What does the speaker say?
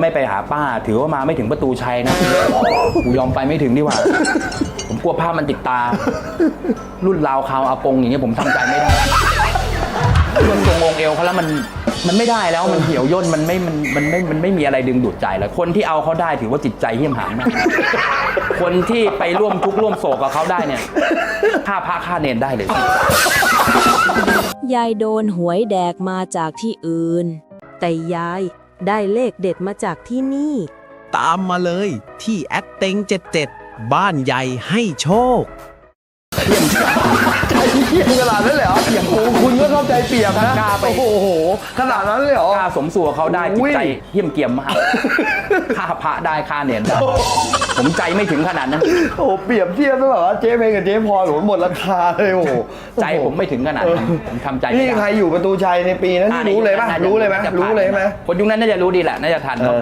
ไม่ไปหาป้า ถือว่ามาไม่ถึงประตูชัยนะ กูยอมไปไม่ถึงดีกว่า ผมกลัวภาพมันติดตา รุ่นราวคราวอากงอย่างเงี้ยผมทำใจไม่ได้ส่วนทรงองค์เอวเขาแล้วมันมันไม่ได้แล้วมันเหี่ยวย่นมันไม่มันมันไม่มันไม่มีอะไรดึงดูดใจแล้วคนที่เอาเขาได้ถือว่าจิตใจเหี้ยมหานมากคนที่ไปร่วมทุกข์ร่วมโศกกับเขาได้เนี่ยฆ่าพระฆ่าเนรได้เลย ยายโดนหวยแดกมาจากที่อื่น แต่ยาย ได้เลขเด็ดมาจากที่นี่ ตามมาเลยที่แอดเต็ง77 บ้านใหญ่ให้โชคเกี่ยงขนาดนั้นเลยเหรอ อย่างโอ้คุณก็เข้าใจเปรียบนะกล้าไป โอ้โห ขนาดนั้นเลยเหรอ กล้าสมสู่กับเขาได้จิอุ้ตยใจเหี้ยมเกียมมากฆ่าพระได้ฆ่าเนรได้ผมใจไม่ถึงขนาดนั้น โอ้โหเปรียบเทียบด้วยแบบว่าเจ๊เพลงกับเจ๊พรโหหมดราคาเลยโอ้โหใจผมไม่ถึงขนาดนั้นผมทำใจไม่นี่ได้ใครอยู่ประตูชัยในปีนั้นอ่ารู้เลยป่ะน่าจะรู้เลยไหมน่าจะรู้เลยไหมคนยุคนั้นน่าจะรู้ดีแหละน่าจะทันเออ